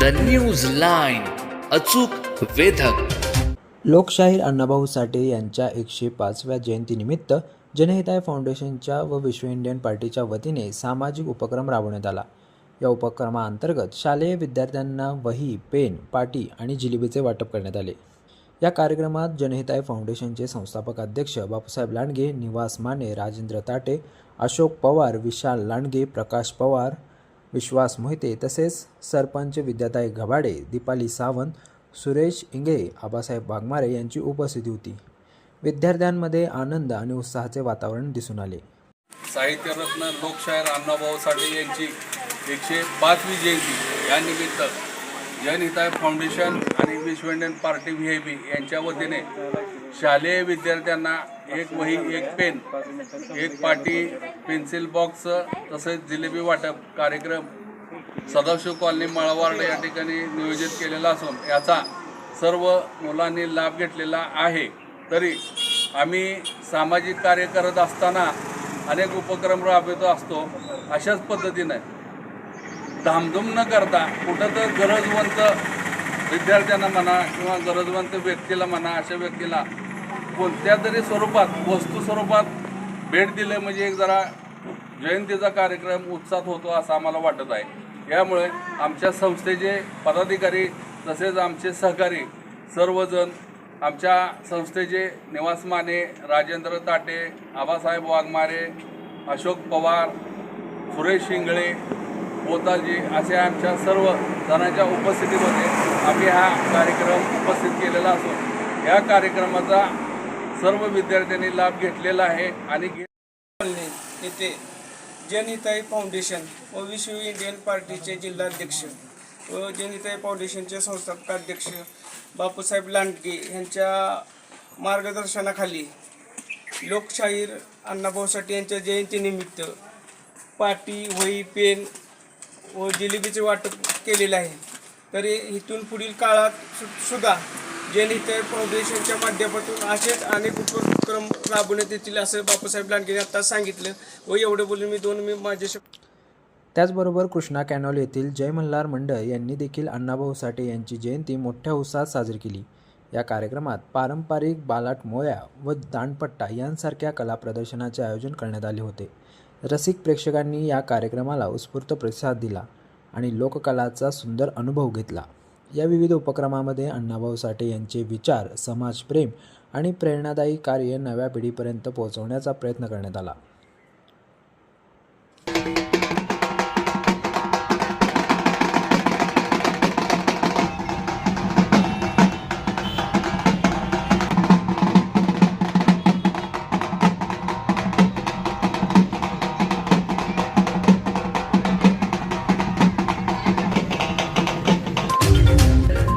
The news line अचूक वेधक. लोकशाहीर अण्णाभाऊ साठे यांच्या एकशे पाचव्या जयंतीनिमित्त जनहिताय फाउंडेशनच्या व विश्व इंडियन पार्टीच्या वतीने सामाजिक उपक्रम राबवण्यात आला. या उपक्रमाअंतर्गत शालेय विद्यार्थ्यांना वही पेन पाटी आणि जिलेबीचे वाटप करण्यात आले. या कार्यक्रमात जनहिताय फाउंडेशनचे संस्थापक अध्यक्ष बापूसाहेब लांडगे निवास माने राजेंद्र ताटे अशोक पवार विशाल लांडगे प्रकाश पवार विश्वास मोहिते तसेच सरपंच विद्याताई घबाडे दीपाली सावंत सुरेश इंगे आबासाहेब वाघमारे यांची उपस्थिती होती. विद्यार्थ्यांमध्ये आनंद आणि उत्साहाचे वातावरण दिसून आले. साहित्यरत्न लोकशाहीर अण्णाभाऊ साठे यांची एकशे पाचवी जयंती यानिमित्त जनहिताय फाउंडेशन आणि Vishwa Indian party V I P यांच्या वतीने शालेय विद्यार्थ्यांना एक वही एक पेन एक पाटी पेन्सिल बॉक्स तसेच जिलेबी वाटप कार्यक्रम सदाशिव कॉलनी माळवार्ड या ठिकाणी नियोजित केलेला असून याचा सर्व मुलांनी लाभ घेतलेला आहे. तरी आम्ही सामाजिक कार्य करत असताना अनेक उपक्रम राबवत असतो अशाच पद्धतीनं. धामधूम न करता कुठं तर गरजवंत विद्यार्थ्यांना म्हणा किंवा गरजवंत व्यक्तीला म्हणा अशा व्यक्तीला कोणत्या तरी स्वरूपात वस्तू स्वरूपात भेट दिले म्हणजे एक जरा जयंतीचा कार्यक्रम उत्साह होतो असं आम्हाला वाटत आहे. यामुळे आमच्या संस्थेचे पदाधिकारी तसेच आमचे सहकारी सर्वजण आमच्या संस्थेचे निवास माने राजेंद्र ताटे आबासाहेब वाघमारे अशोक पवार सुरेश शिंगळे बोताजी असे आमच्या सर्व जणांच्या उपस्थितीमध्ये आम्ही हा कार्यक्रम उपस्थित केलेला असून या कार्यक्रमाचा सर्व विद्यार्थ्यांनी लाभ घेतलेला आहे आणि येथे जनिताई फाउंडेशन व विश्व इंडियन पार्टीचे जिल्हाध्यक्ष व जनिताई फाउंडेशनचे संस्थापक अध्यक्ष बापूसाहेब लांडगे यांच्या मार्गदर्शनाखाली लोकशाहीर अण्णाभाऊ साठे यांच्या जयंतीनिमित्त पाटी वही पेन व जिलेबीचे वाटप केलेले आहे. तरी इथून पुढील काळात सु- सुद्धा इतर फाउंडेशनच्या माध्यमातून असेच अनेक उपक्रम राबवण्यात येतील असं बापूसाहेब लांडगेने आता सांगितलं व एवढं बोलून मी दोन मी माझे त्याचबरोबर कृष्णा कॅनॉल येथील जय मल्हार मंडळ यांनी देखील अण्णाभाऊ साठे यांची जयंती मोठ्या उत्साहात साजरी केली. या कार्यक्रमात पारंपरिक बालाट मोया व दांडपट्टा यांसारख्या कला प्रदर्शनाचे आयोजन करण्यात आले होते. रसिक प्रेक्षकांनी या कार्यक्रमाला उत्स्फूर्त प्रतिसाद दिला आणि लोककलाचा सुंदर अनुभव घेतला. या विविध उपक्रमामध्ये अण्णाभाऊ साठे यांचे विचार समाजप्रेम आणि प्रेरणादायी कार्य नव्या पिढीपर्यंत पोहोचवण्याचा प्रयत्न करण्यात आला.